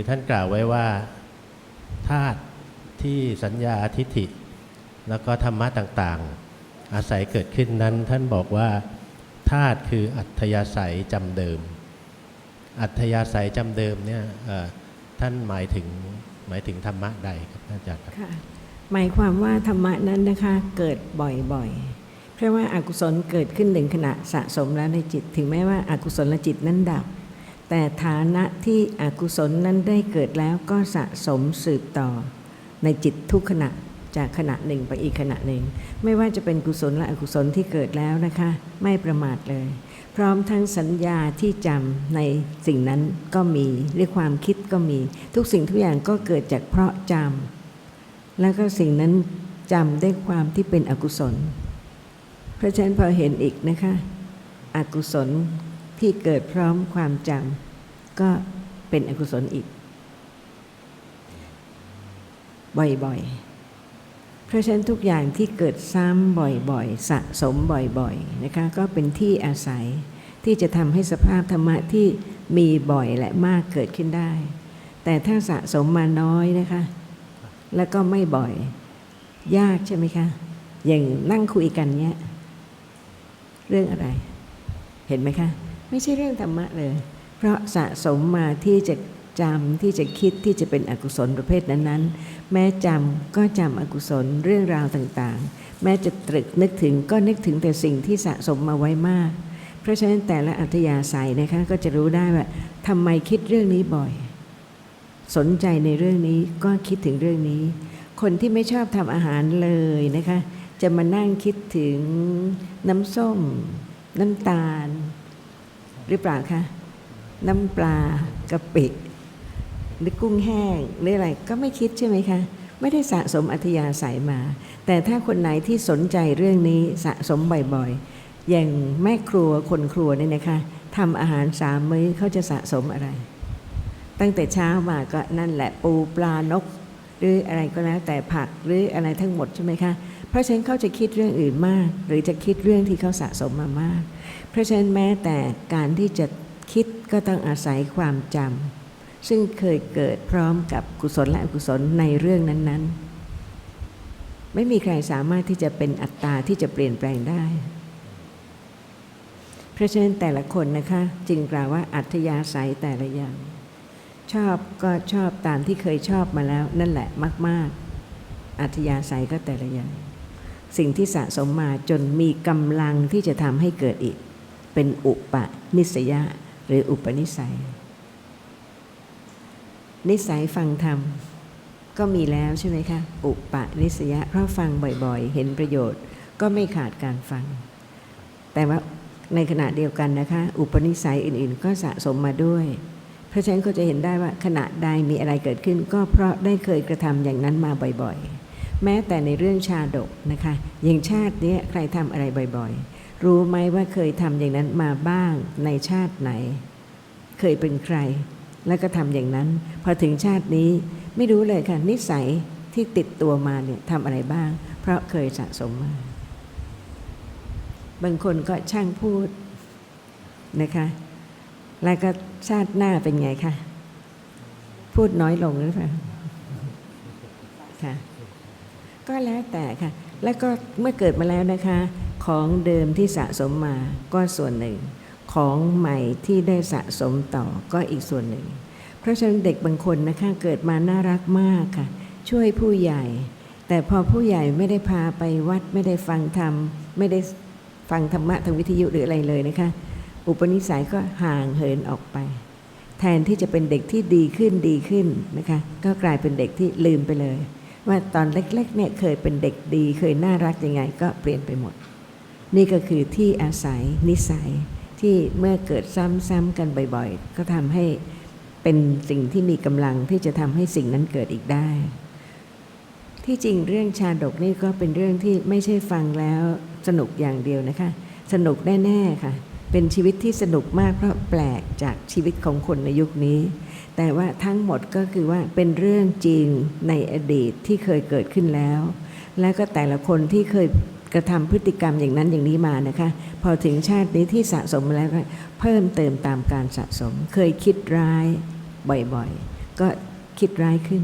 ือท่านกล่าวไว้ว่าธาตุที่สัญญาทิฏฐิ แล้วก็ธรรมะต่างๆ อาศัยเกิดขึ้นนั้น ท่านบอกว่าธาตุคืออัธยาศัยจำเดิม อัธยาศัยจำเดิมเนี่ยท่านหมายถึงหมายถึงธรรมะใดครับท่านอาจารย์ครับค่ะหมายความว่าธรรมะนั้นนะคะเกิดบ่อยๆเพราะว่าอากุศลเกิดขึ้นหนึ่งขณะสะสมแล้วในจิต ถึงแม้ว่าอากุศลจิตนั้นดับ แต่ฐานะที่อกุศลนั้นได้เกิดแล้วก็สะสมสืบต่อ ในจิตทุกขณะจากขณะหนึ่งไปอีกขณะหนึ่ง ไม่ว่าจะเป็นกุศลและอกุศลที่เกิดแล้วนะคะ ไม่ประมาทเลย พร้อมทั้งสัญญาที่จำในสิ่งนั้นก็มีเรียกความคิดก็มี ทุกสิ่งทุกอย่างก็เกิดจากเพราะจำแล้วก็สิ่งนั้นจำด้ความที่เป็นอกุศล เพราะฉะนั้นพอเห็นอีกนะคะ อกุศล ที่เกิดพร้อมความจำก็เป็นอกุศลอีก บ่อยๆ เพราะฉะนั้นทุกอย่างที่เกิดซ้ำบ่อยๆ สะสมบ่อยๆนะคะก็เป็นที่อาศัยที่จะทำให้สภาพธรรมะที่มีบ่อยและมากเกิดขึ้นได้ แต่ถ้าสะสมมาน้อยนะคะ แล้วก็ไม่บ่อย ยากใช่ไหมคะ อย่างนั่งคุยกันเนี้ย เรื่องอะไร เห็นไหมคะ ไม่ใช่เรื่องธรรมะเลย เพราะสะสมมาที่จะจำที่จะคิดที่จะเป็นอกุศลประเภทนั้นๆ แม้จำก็จำอกุศลเรื่องราวต่างๆ แม้จะตรึกนึกถึงก็นึกถึงแต่สิ่งที่สะสมมาไว้มาก เพราะฉะนั้นแต่ละอัธยาศัยนะคะก็จะรู้ได้ว่าทำไมคิดเรื่องนี้บ่อย สนใจในเรื่องนี้ก็คิดถึงเรื่องนี้ คนที่ไม่ชอบทำอาหารเลยนะคะ จะมานั่งคิดถึงน้ำส้ม น้ำตาล หรือเปล่าคะน้ำปลากะปิหรือกุ้งแห้งหรืออะไรก็ไม่คิดใช่ไหมคะ ไม่ได้สะสมอัธยาศัยมา แต่ถ้าคนไหนที่สนใจเรื่องนี้สะสมบ่อยๆ อย่างแม่ครัวคนครัวเนี่ยนะคะทำอาหารสามมื้อเขาจะสะสมอะไร ตั้งแต่เช้ามาก็นั่นแหละปูปลานก หรืออะไรก็แล้วแต่ผักหรืออะไรทั้งหมดใช่ไหมคะ เพราะฉะนั้นเขาจะคิดเรื่องอื่นมาก หรือจะคิดเรื่องที่เขาสะสมมามาก เพราะฉะนั้นแม้แต่การที่จะคิดก็ต้องอาศัยความจำซึ่งเคยเกิดพร้อมกับกุศลและอกุศลในเรื่องนั้น ๆ ไม่มีใครสามารถที่จะเป็นอัตตาที่จะเปลี่ยนแปลงได้ เพราะฉะนั้นแต่ละคนนะคะ จึงกล่าวว่าอัธยาศัยแต่ละอย่าง ชอบก็ชอบตามที่เคยชอบมาแล้วนั่นแหละมาก ๆอัธยาศัยก็แต่ละอย่าง สิ่งที่สะสมมาจนมีกำลังที่จะทำให้เกิดอีก เป็นอุปนิสยะหรืออุปนิสัย นิสัยฟังธรรมก็มีแล้วใช่ไหมคะ อุปนิสยะเพราะฟังบ่อยๆ เห็นประโยชน์ ก็ไม่ขาดการฟัง แต่ว่าในขณะเดียวกันนะคะ อุปนิสัยอื่นๆ ก็สะสมมาด้วย เพราะฉะนั้นก็จะเห็นได้ว่าขณะใดมีอะไรเกิดขึ้น ก็เพราะได้เคยกระทำอย่างนั้นมาบ่อยๆ แม้แต่ในเรื่องชาดกนะคะ อย่างชาตินี้ใครทำอะไรบ่อยๆ รู้ไหมว่าเคยทำอย่างนั้นมาบ้างในชาติไหน เคยเป็นใคร แล้วก็ทำอย่างนั้น พอถึงชาตินี้ไม่รู้เลยค่ะ นิสัยที่ติดตัวมาเนี่ยทำอะไรบ้าง เพราะเคยสะสมมา บางคนก็ช่างพูดนะคะ แล้วก็ชาติหน้าเป็นไงคะพูดน้อยลงหรือเปล่าค่ะ ก็แล้วแต่ค่ะ แล้วก็เมื่อเกิดมาแล้วนะคะ ของเดิมที่สะสมมาก็ส่วนหนึ่ง ของใหม่ที่ได้สะสมต่อก็อีกส่วนหนึ่ง เพราะฉะนั้นเด็กบางคนนะคะเกิดมาน่ารักมากค่ะ ช่วยผู้ใหญ่ แต่พอผู้ใหญ่ไม่ได้พาไปวัดไม่ได้ฟังธรรมไม่ได้ฟังธรรมะทางวิทยุหรืออะไรเลยนะคะ อุปนิสัยก็ห่างเหินออกไป แทนที่จะเป็นเด็กที่ดีขึ้นดีขึ้นนะคะ ก็กลายเป็นเด็กที่ลืมไปเลย ว่าตอนเล็กๆเนี่ยเคยเป็นเด็กดี เคยน่ารักยังไงก็เปลี่ยนไปหมด นี่ก็คือที่อาศัยนิสัยที่เมื่อเกิดซ้ำๆกันบ่อยๆ ก็ทำให้เป็นสิ่งที่มีกำลังที่จะทำให้สิ่งนั้นเกิดอีกได้ ที่จริงเรื่องชาดกนี่ก็เป็นเรื่องที่ไม่ใช่ฟังแล้วสนุกอย่างเดียวนะคะ สนุกแน่ๆค่ะ เป็นชีวิตที่สนุกมากเพราะแปลกจากชีวิตของคนในยุคนี้ แต่ว่าทั้งหมดก็คือว่าเป็นเรื่องจริงในอดีตที่เคยเกิดขึ้นแล้ว และก็แต่ละคนที่เคยกระทำพฤติกรรมอย่างนั้นอย่างนี้มานะคะ พอถึงชาตินี้ที่สะสมมาแล้วเพิ่มเติมตามการสะสม เคยคิดร้ายบ่อยๆ ก็คิดร้ายขึ้น